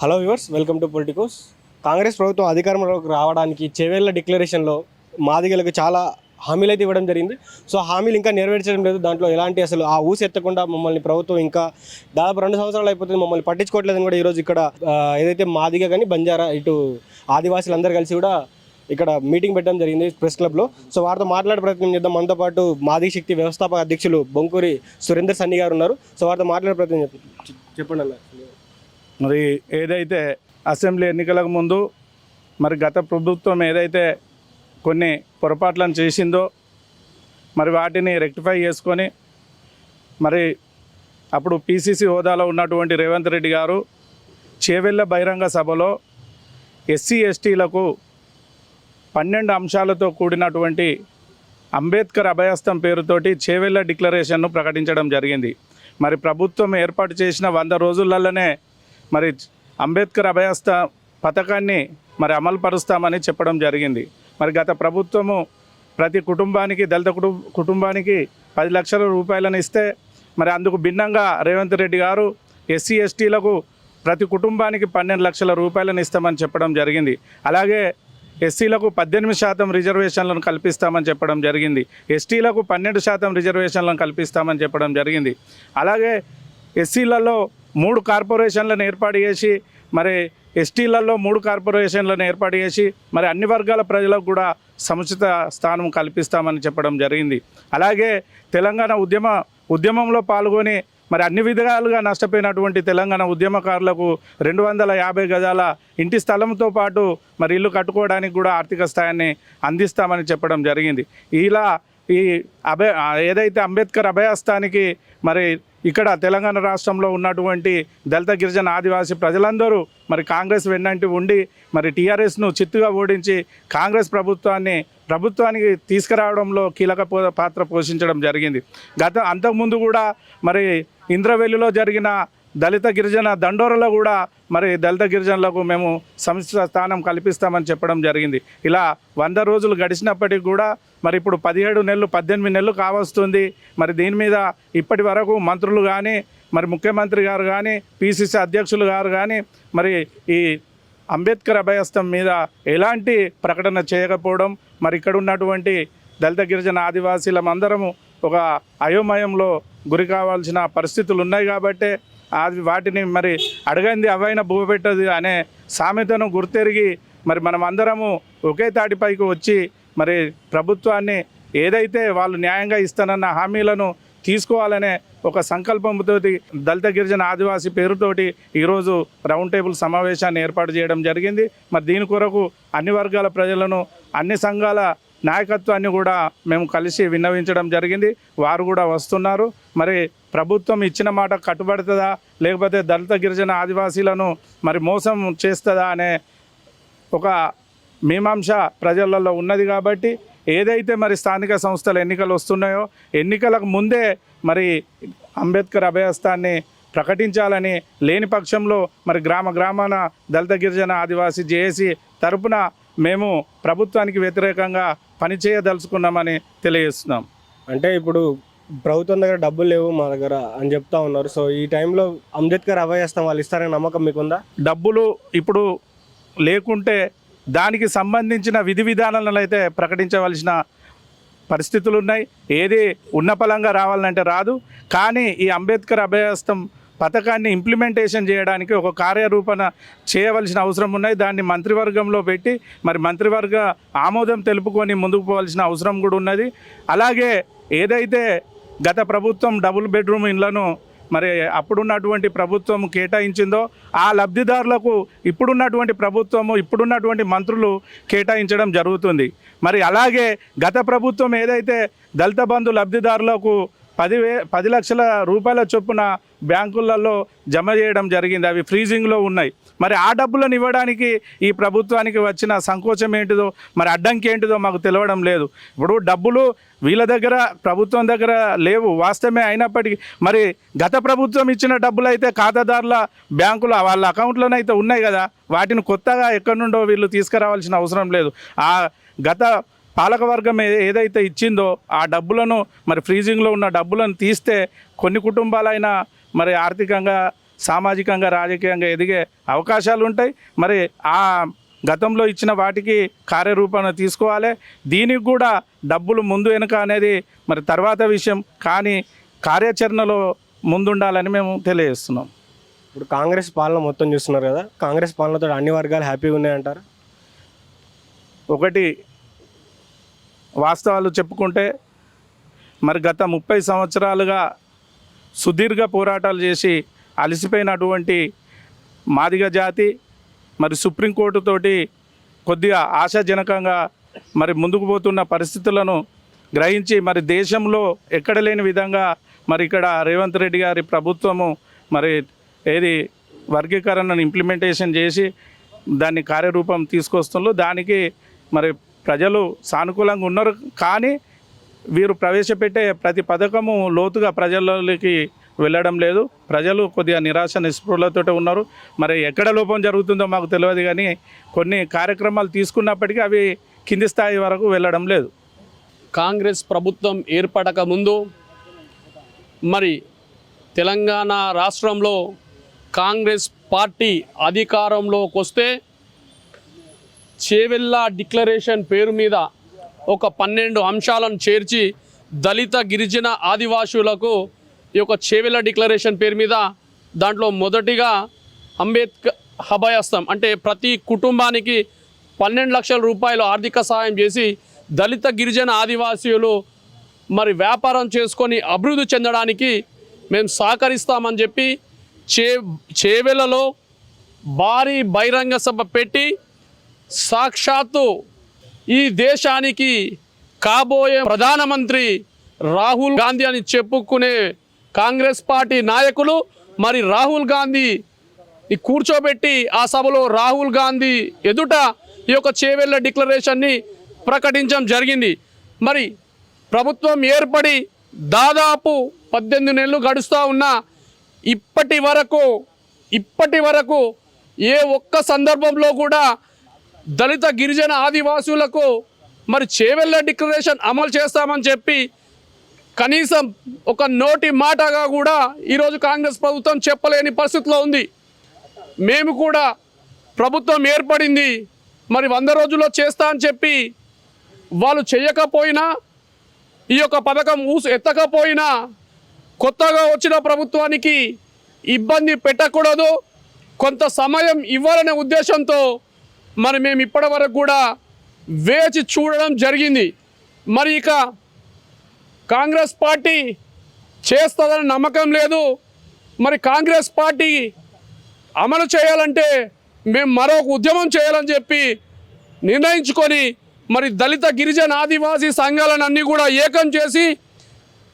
Hello viewers welcome to Politicos. Congress ప్రభుత్వం అధికారంలోకి రావడానికి చెవేళ్ళ డిక్లరేషన్లో మాదిగలకు చాలా హామీలు అయితే ఇవ్వడం జరిగింది. సో హామీలు ఇంకా నెరవేర్చడం లేదు. దాంట్లో ఎలాంటి అసలు ఆ ఊసి ఎత్తకుండా మమ్మల్ని ప్రభుత్వం ఇంకా దాదాపు రెండు సంవత్సరాలు అయిపోతుంది మమ్మల్ని పట్టించుకోవట్లేదని కూడా ఈరోజు ఇక్కడ ఏదైతే మాదిగ కానీ బంజారా ఇటు ఆదివాసులు కలిసి కూడా ఇక్కడ మీటింగ్ పెట్టడం జరిగింది ప్రెస్ క్లబ్లో. సో వారితో మాట్లాడే ప్రయత్నం చేద్దాం. మనతో పాటు మాదిగ శక్తి వ్యవస్థాపక అధ్యక్షులు బొంకూరి సురేందర్ సన్ని గారు ఉన్నారు. సో వారితో మాట్లాడే ప్రయత్నం చేద్దాం. చెప్పండి అన్న. మరి ఏదైతే అసెంబ్లీ ఎన్నికలకు ముందు మరి గత ప్రభుత్వం ఏదైతే కొన్ని పొరపాట్లను చేసిందో మరి వాటిని రెక్టిఫై చేసుకొని మరి అప్పుడు పీసీసీ హోదాలో ఉన్నటువంటి రేవంత్ రెడ్డి గారు చేవెళ్ళ బహిరంగ సభలో ఎస్సీ ఎస్టీలకు పన్నెండు అంశాలతో కూడినటువంటి అంబేద్కర్ అభయస్థం పేరుతోటి చేవెళ్ళ డిక్లరేషన్ను ప్రకటించడం జరిగింది. మరి ప్రభుత్వం ఏర్పాటు చేసిన వంద రోజులలోనే మరి అంబేద్కర్ అభయస్థ పథకాన్ని మరి అమలు పరుస్తామని చెప్పడం జరిగింది. మరి గత ప్రభుత్వము ప్రతి కుటుంబానికి దళిత కుటుంబ కుటుంబానికి పది లక్షల రూపాయలను ఇస్తే మరి అందుకు భిన్నంగా రేవంత్ రెడ్డి గారు ఎస్సీ ఎస్టీలకు ప్రతి కుటుంబానికి పన్నెండు లక్షల రూపాయలను ఇస్తామని చెప్పడం జరిగింది. అలాగే ఎస్సీలకు పద్దెనిమిది శాతం రిజర్వేషన్లను కల్పిస్తామని చెప్పడం జరిగింది. ఎస్టీలకు పన్నెండు శాతం రిజర్వేషన్లను కల్పిస్తామని చెప్పడం జరిగింది. అలాగే ఎస్సీలలో మూడు కార్పొరేషన్లను ఏర్పాటు చేసి మరి ఎస్టీలలో మూడు కార్పొరేషన్లను ఏర్పాటు చేసి మరి అన్ని వర్గాల ప్రజలకు కూడా సముచిత స్థానం కల్పిస్తామని చెప్పడం జరిగింది. అలాగే తెలంగాణ ఉద్యమ ఉద్యమంలో పాల్గొని మరి అన్ని విధాలుగా నష్టపోయినటువంటి తెలంగాణ ఉద్యమకారులకు రెండు వందల యాభై గజాల ఇంటి స్థలంతో పాటు మరి ఇల్లు కట్టుకోవడానికి కూడా ఆర్థిక స్థాయిని అందిస్తామని చెప్పడం జరిగింది. ఇలా ఈ అభయ ఏదైతే అంబేద్కర్ అభయస్థానికి మరి ఇక్కడ తెలంగాణ రాష్ట్రంలో ఉన్నటువంటి దళిత గిరిజన ఆదివాసీ ప్రజలందరూ మరి కాంగ్రెస్ వెన్నంటి ఉండి మరి టీఆర్ఎస్ను చిత్తుగా ఓడించి కాంగ్రెస్ ప్రభుత్వాన్ని ప్రభుత్వానికి తీసుకురావడంలో కీలక పో- పాత్ర పోషించడం జరిగింది. గత అంతకుముందు కూడా మరి ఇంద్రవెల్లిలో జరిగిన దళిత గిరిజన దండోరలో కూడా మరి దళిత గిరిజనులకు మేము సంస్థ స్థానం కల్పిస్తామని చెప్పడం జరిగింది. ఇలా వంద రోజులు గడిచినప్పటికీ కూడా మరి ఇప్పుడు పదిహేడు నెలలు పద్దెనిమిది నెలలు కావస్తుంది. మరి దీని మీద ఇప్పటి వరకు మంత్రులు కానీ మరి ముఖ్యమంత్రి గారు కానీ పిసిసి అధ్యక్షులు గారు కానీ మరి ఈ అంబేద్కర్ అభయస్థం మీద ఎలాంటి ప్రకటన చేయకపోవడం మరి ఇక్కడ ఉన్నటువంటి దళిత గిరిజన ఆదివాసీలం అందరము ఒక అయోమయంలో గురి కావాల్సిన పరిస్థితులు ఉన్నాయి కాబట్టే అది వాటిని మరి అడగంది అవైన భూపెట్టదు అనే సామెతను గుర్తెరిగి మరి మనం అందరము ఒకే తాటిపైకి వచ్చి మరి ప్రభుత్వాన్ని ఏదైతే వాళ్ళు న్యాయంగా ఇస్తానన్న హామీలను తీసుకోవాలనే ఒక సంకల్పంతో దళిత గిరిజన ఆదివాసీ పేరుతోటి ఈరోజు రౌండ్ టేబుల్ సమావేశాన్ని ఏర్పాటు చేయడం జరిగింది. మరి దీని కొరకు అన్ని వర్గాల ప్రజలను అన్ని సంఘాల నాయకత్వాన్ని కూడా మేము కలిసి విన్నవించడం జరిగింది. వారు కూడా వస్తున్నారు. మరి ప్రభుత్వం ఇచ్చిన మాట కట్టుబడుతుందా? లేకపోతే దళిత గిరిజన ఆదివాసీలను మరి మోసం చేస్తుందా అనే ఒక మీమాంస ప్రజలలో ఉన్నది కాబట్టి ఏదైతే మరి స్థానిక సంస్థల ఎన్నికలు వస్తున్నాయో ఎన్నికలకు ముందే మరి అంబేద్కర్ అభయస్థాన్ని ప్రకటించాలని లేని పక్షంలో మరి గ్రామ గ్రామాన దళిత గిరిజన ఆదివాసీ జేఏసీ తరపున మేము ప్రభుత్వానికి వ్యతిరేకంగా పనిచేయదలుచుకున్నామని తెలియజేస్తున్నాం. అంటే ఇప్పుడు ప్రభుత్వం దగ్గర డబ్బులు లేవు మా దగ్గర అని చెప్తా ఉన్నారు. సో ఈ టైంలో అంబేద్కర్ అభయస్థం వాళ్ళు ఇస్తారనే నమ్మకం మీకుందా? డబ్బులు ఇప్పుడు లేకుంటే దానికి సంబంధించిన విధి విధానాలను అయితే ప్రకటించవలసిన పరిస్థితులు ఉన్నాయి ఏది ఉన్నపలంగా రావాలంటే రాదు. కానీ ఈ అంబేద్కర్ అభయస్థం పథకాన్ని ఇంప్లిమెంటేషన్ చేయడానికి ఒక కార్యరూపణ చేయవలసిన అవసరం ఉన్నాయి. దాన్ని మంత్రివర్గంలో పెట్టి మరి మంత్రివర్గ ఆమోదం తెలుపుకొని ముందుకు పోవాల్సిన అవసరం కూడా ఉన్నది. అలాగే ఏదైతే గత ప్రభుత్వం డబుల్ బెడ్రూమ్ ఇళ్ళను మరి అప్పుడున్నటువంటి ప్రభుత్వం కేటాయించిందో ఆ లబ్ధిదారులకు ఇప్పుడున్నటువంటి ప్రభుత్వము ఇప్పుడున్నటువంటి మంత్రులు కేటాయించడం జరుగుతుంది. మరి అలాగే గత ప్రభుత్వం ఏదైతే దళిత బంధు లబ్ధిదారులకు పదివే పది లక్షల రూపాయల చొప్పున బ్యాంకులలో జమ చేయడం జరిగింది. అవి ఫ్రీజింగ్లో ఉన్నాయి. మరి ఆ డబ్బులను ఇవ్వడానికి ఈ ప్రభుత్వానికి వచ్చిన సంకోచం ఏంటిదో మరి అడ్డంకి ఏంటిదో మాకు తెలియడం లేదు. ఇప్పుడు డబ్బులు వీళ్ళ దగ్గర ప్రభుత్వం దగ్గర లేవు. వాస్తవమే అయినప్పటికీ మరి గత ప్రభుత్వం ఇచ్చిన డబ్బులు అయితే ఖాతాదారుల బ్యాంకులో వాళ్ళ అకౌంట్లోనైతే ఉన్నాయి కదా. వాటిని కొత్తగా ఎక్కడి నుండో వీళ్ళు తీసుకురావాల్సిన అవసరం లేదు. ఆ గత పాలకవర్గం ఏదైతే ఇచ్చిందో ఆ డబ్బులను మరి ఫ్రీజింగ్లో ఉన్న డబ్బులను తీస్తే కొన్ని కుటుంబాలైనా మరి ఆర్థికంగా సామాజికంగా రాజకీయంగా ఎదిగే అవకాశాలు ఉంటాయి. మరి ఆ గతంలో ఇచ్చిన వాటికి కార్యరూపాన్ని తీసుకోవాలి. దీనికి కూడా డబ్బులు ముందు వెనుక అనేది మరి తర్వాత విషయం. కానీ కార్యాచరణలో ముందుండాలని మేము తెలియజేస్తున్నాం. ఇప్పుడు కాంగ్రెస్ పాలన మొత్తం చూస్తున్నారు కదా. కాంగ్రెస్ పాలనతో అన్ని వర్గాలు హ్యాపీగా ఉన్నాయంటారు? ఒకటి వాస్తవాలు చెప్పుకుంటే మరి గత ముప్పై సంవత్సరాలుగా సుదీర్ఘ పోరాటాలు చేసి అలసిపోయినటువంటి మాదిగ జాతి మరి సుప్రీంకోర్టుతోటి కొద్దిగా ఆశాజనకంగా మరి ముందుకు పోతున్న పరిస్థితులను గ్రహించి మరి దేశంలో ఎక్కడ లేని విధంగా మరి ఇక్కడ రేవంత్ రెడ్డి గారి ప్రభుత్వము మరి ఏది వర్గీకరణను ఇంప్లిమెంటేషన్ చేసి దాన్ని కార్యరూపం తీసుకొస్తుండ్రు దానికి మరి ప్రజలు సానుకూలంగా ఉన్నారు. కానీ వీరు ప్రవేశపెట్టే ప్రతి పథకము లోతుగా ప్రజలకి వెళ్ళడం లేదు. ప్రజలు కొద్దిగా నిరాశ నిస్పృహలతో ఉన్నారు. మరి ఎక్కడ లోపం జరుగుతుందో మాకు తెలియదు కానీ కొన్ని కార్యక్రమాలు తీసుకున్నప్పటికీ అవి కింది స్థాయి వరకు వెళ్ళడం లేదు. కాంగ్రెస్ ప్రభుత్వం ఏర్పడక ముందు మరి తెలంగాణ రాష్ట్రంలో కాంగ్రెస్ పార్టీ అధికారంలోకి వస్తే చేవెళ్ళ డిక్లరేషన్ పేరు మీద ఒక పన్నెండు అంశాలను చేర్చి దళిత గిరిజన ఆదివాసులకు ఈ యొక్క చేవెళ్ళ డిక్లరేషన్ పేరు మీద దాంట్లో మొదటిగా అంబేద్కర్ హభయస్తం అంటే ప్రతి కుటుంబానికి పన్నెండు లక్షల రూపాయలు ఆర్థిక సహాయం చేసి దళిత గిరిజన ఆదివాసీలు మరి వ్యాపారం చేసుకొని అభివృద్ధి చెందడానికి మేము సహకరిస్తామని చెప్పి చే చేవెలలో భారీ బహిరంగ సభ పెట్టి సాక్షాత్తు ఈ దేశానికి కాబోయే ప్రధానమంత్రి రాహుల్ గాంధీ అని చెప్పుకునే కాంగ్రెస్ పార్టీ నాయకులు మరి రాహుల్ గాంధీ ఈ కూర్చోబెట్టి ఆ సభలో రాహుల్ గాంధీ ఎదుట ఈ యొక్క చేవెళ్ళ డిక్లరేషన్ని ప్రకటించడం జరిగింది. మరి ప్రభుత్వం ఏర్పడి దాదాపు పద్దెనిమిది నెలలు గడుస్తూ ఉన్నా ఇప్పటి వరకు ఇప్పటి వరకు ఏ ఒక్క సందర్భంలో కూడా దళిత గిరిజన ఆదివాసులకు మరి చేవెళ్ళ డిక్లరేషన్ అమలు చేస్తామని చెప్పి కనీసం ఒక నోటి మాటగా కూడా ఈరోజు కాంగ్రెస్ ప్రభుత్వం చెప్పలేని పరిస్థితిలో ఉంది. మేము కూడా ప్రభుత్వం ఏర్పడింది మరి వంద రోజుల్లో చేస్తా అని చెప్పి వాళ్ళు చేయకపోయినా ఈ యొక్క పథకం ఊసు ఎత్తకపోయినా కొత్తగా వచ్చిన ప్రభుత్వానికి ఇబ్బంది పెట్టకూడదు. కొంత సమయం ఇవ్వాలనే ఉద్దేశంతో మరి మేము ఇప్పటి వరకు కూడా వేచి చూడడం జరిగింది. మరి ఇక కాంగ్రెస్ పార్టీ చేస్తుందని నమ్మకం లేదు. మరి కాంగ్రెస్ పార్టీ అమలు చేయాలంటే మేము మరొక ఉద్యమం చేయాలని చెప్పి నిర్ణయించుకొని మరి దళిత గిరిజన ఆదివాసీ సంఘాలను అన్నీ కూడా ఏకం చేసి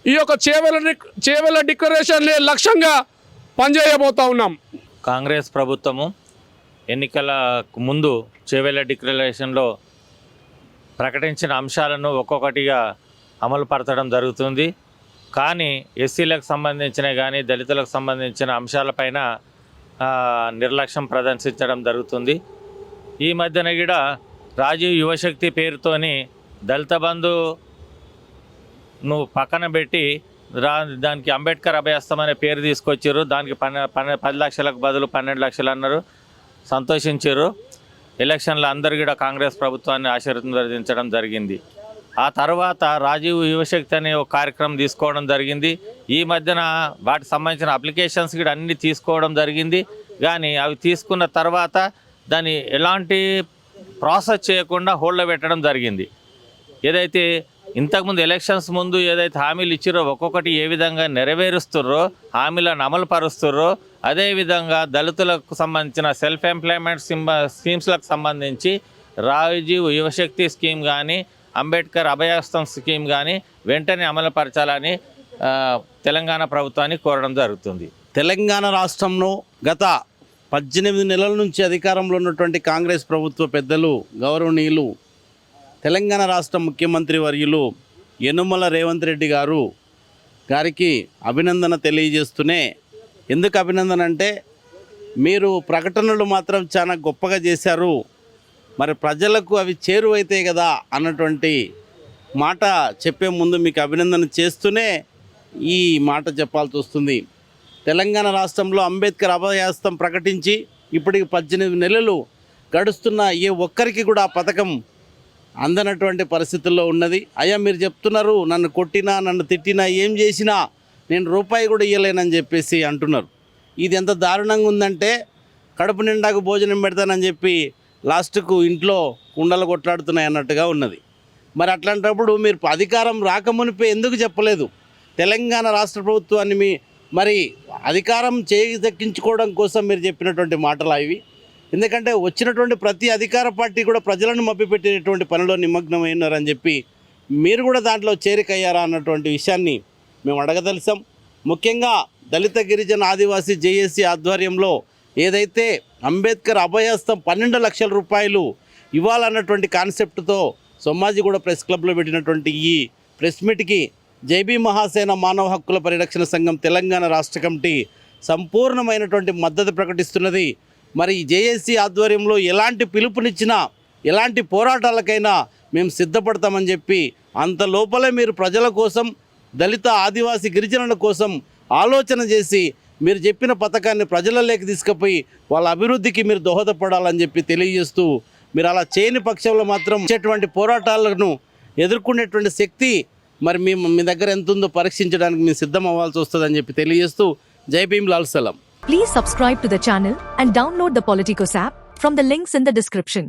ఈ యొక్క చేవెల డిక్- చేవెల డిక్లరేషన్లే లక్ష్యంగా పనిచేయబోతా ఉన్నాం. కాంగ్రెస్ ప్రభుత్వము ఎన్నికలకు ముందు చేవెళ్ళ డిక్లరేషన్లో ప్రకటించిన అంశాలను ఒక్కొక్కటిగా అమలు పరచడం జరుగుతుంది. కానీ ఎస్సీలకు సంబంధించిన కానీ దళితులకు సంబంధించిన అంశాలపైన నిర్లక్ష్యం ప్రదర్శించడం జరుగుతుంది. ఈ మధ్యన కూడా రాజీవ్ యువశక్తి పేరుతోని దళిత బంధు పక్కన పెట్టి రా దానికి అంబేద్కర్ అభయస్తం అనే పేరు తీసుకొచ్చారు దానికి పన్నె పన్నె పది లక్షలకు బదులు పన్నెండు లక్షలు అన్నారు. సంతోషించారు. ఎలక్షన్లో అందరు కూడా కాంగ్రెస్ ప్రభుత్వాన్ని ఆశీర్వదించడం జరిగింది. ఆ తర్వాత రాజీవ్ యువశక్తి అనే ఒక కార్యక్రమం తీసుకోవడం జరిగింది. ఈ మధ్యన వాటికి సంబంధించిన అప్లికేషన్స్ కూడా అన్ని తీసుకోవడం జరిగింది. కానీ అవి తీసుకున్న తర్వాత దాన్ని ఎలాంటి ప్రాసెస్ చేయకుండా హోల్డ్లో పెట్టడం జరిగింది. ఏదైతే ఇంతకుముందు ఎలక్షన్స్ ముందు ఏదైతే హామీలు ఇచ్చిరో ఒక్కొక్కటి ఏ విధంగా నెరవేరుస్తుర్రో హామీలను అమలు పరుస్తుర్రో అదేవిధంగా దళితులకు సంబంధించిన సెల్ఫ్ ఎంప్లాయ్మెంట్ సింబ స్కీమ్స్లకు సంబంధించి రాజీవ్ యువశక్తి స్కీమ్ కానీ అంబేద్కర్ అభయాస్తం స్కీమ్ కానీ వెంటనే అమలుపరచాలని తెలంగాణ ప్రభుత్వాన్ని కోరడం జరుగుతుంది. తెలంగాణ రాష్ట్రంలో గత పద్దెనిమిది నెలల నుంచి అధికారంలో ఉన్నటువంటి కాంగ్రెస్ ప్రభుత్వ పెద్దలు గౌరవనీయులు తెలంగాణ రాష్ట్ర ముఖ్యమంత్రి వర్యులు యనుమల రేవంత్ రెడ్డి గారు గారికి అభినందన తెలియజేస్తూనే ఎందుకు అభినందన అంటే మీరు ప్రకటనలు మాత్రం చాలా గొప్పగా చేశారు. మరి ప్రజలకు అవి చేరువైతే కదా అన్నటువంటి మాట చెప్పే ముందు మీకు అభినందన చేస్తూనే ఈ మాట చెప్పాల్సి వస్తుంది. తెలంగాణ రాష్ట్రంలో అంబేద్కర్ అభయాస్తం ప్రకటించి ఇప్పటికి పద్దెనిమిది నెలలు గడుస్తున్న ఏ ఒక్కరికి కూడా ఆ పథకం అందనటువంటి పరిస్థితుల్లో ఉన్నది. అయ్యా మీరు చెప్తున్నారు నన్ను కొట్టినా నన్ను తిట్టినా ఏం చేసినా నేను రూపాయి కూడా ఇవ్వలేనని చెప్పేసి అంటున్నారు. ఇది ఎంత దారుణంగా ఉందంటే కడుపు నిండాకు భోజనం పెడతానని చెప్పి లాస్ట్కు ఇంట్లో కుండలు కొట్లాడుతున్నాయి అన్నట్టుగా ఉన్నది. మరి అట్లాంటప్పుడు మీరు అధికారం రాకమునిపే ఎందుకు చెప్పలేదు? తెలంగాణ రాష్ట్ర ప్రభుత్వాన్ని మీ మరి అధికారం చేదక్కించుకోవడం కోసం మీరు చెప్పినటువంటి మాటలు ఇవి. ఎందుకంటే వచ్చినటువంటి ప్రతి అధికార పార్టీ కూడా ప్రజలను మభ్యపెట్టేటువంటి పనిలో నిమగ్నమైనారని చెప్పి మీరు కూడా దాంట్లో చేరికయ్యారా అన్నటువంటి విషయాన్ని మేము అడగదలిసాం. ముఖ్యంగా దళిత గిరిజన ఆదివాసీ జేఏసీ ఆధ్వర్యంలో ఏదైతే అంబేద్కర్ అభయహస్తం పన్నెండు లక్షల రూపాయలు ఇవ్వాలన్నటువంటి కాన్సెప్ట్తో సోమాజిగూడ ప్రెస్ క్లబ్లో పెట్టినటువంటి ఈ ప్రెస్ మీట్కి జైబీ మహాసేన మానవ హక్కుల పరిరక్షణ సంఘం తెలంగాణ రాష్ట్ర కమిటీ సంపూర్ణమైనటువంటి మద్దతు ప్రకటిస్తున్నది. మరి జేఏసీ ఆధ్వర్యంలో ఎలాంటి పిలుపునిచ్చినా ఎలాంటి పోరాటాలకైనా మేము సిద్ధపడతామని చెప్పి అంత లోపలే మీరు ప్రజల కోసం దళిత ఆదివాసీ గిరిజనుల కోసం ఆలోచన చేసి మీరు చెప్పిన పథకాన్ని ప్రజలలోకి తీసుకుపోయి వాళ్ళ అభివృద్ధికి మీరు దోహదపడాలని చెప్పి తెలియజేస్తూ మీరు అలా చేయని పక్షంలో మాత్రం ఇచ్చేటువంటి పోరాటాలను ఎదుర్కొనేటువంటి శక్తి మరి మీ మీ దగ్గర ఎంత ఉందో పరీక్షించడానికి మేము సిద్ధం అవ్వాల్సి వస్తుందని చెప్పి తెలియజేస్తూ జై భీమ్ లాల్ సలం. Please subscribe to the channel and download the Politicos app from the links in the description